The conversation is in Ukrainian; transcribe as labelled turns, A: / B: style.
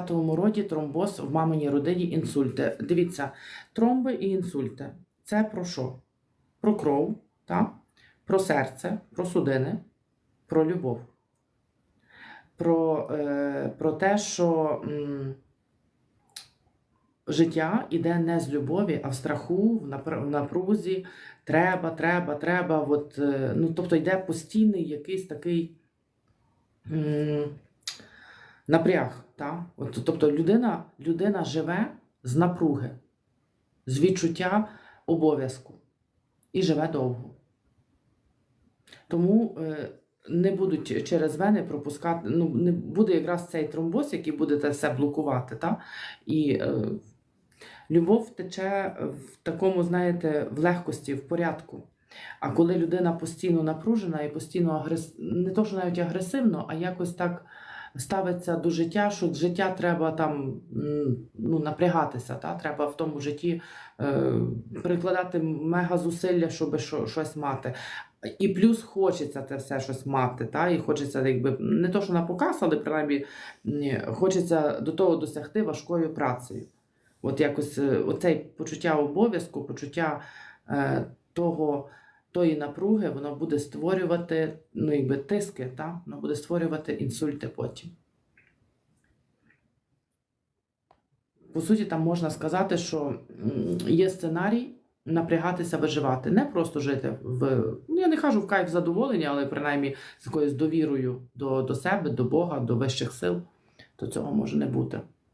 A: татовому роді тромбоз, в маминій родині інсульти. Дивіться, тромби і інсульти це про що? Про кров, так? про серце, про судини, про любов. Про, е, про те, що м, життя іде не з любові, а в страху, в напрузі. Треба, треба, треба. От, е, ну, тобто йде постійний якийсь такий м, напряг. Та? От, тобто людина, людина живе з напруги, з відчуття обов'язку і живе довго. Тому е, не будуть через вени пропускати, ну, не буде якраз цей тромбоз, який буде те все блокувати. Та? І е, любов тече в такому, знаєте, в легкості, в порядку. А коли людина постійно напружена і постійно агрес... не то, що навіть агресивно, а якось так ставиться до життя, що життя треба там ну, напрягатися. Та? Треба в тому житті е, прикладати мега зусилля, щоб що, щось мати. І плюс хочеться це все щось мати. Та? І хочеться, якби не то, що на показ, але принаймні ні, хочеться до того досягти важкою працею. От якось е, оцей почуття обов'язку, почуття е, того, тої напруги, воно буде створювати ну, якби, тиски, та? воно буде створювати інсульти потім. По суті, там можна сказати, що є сценарій напрягатися, виживати. Не просто жити в. Ну, я не кажу в кайф задоволення, але принаймні з якоюсь довірою до, до себе, до Бога, до вищих сил, то цього може не бути.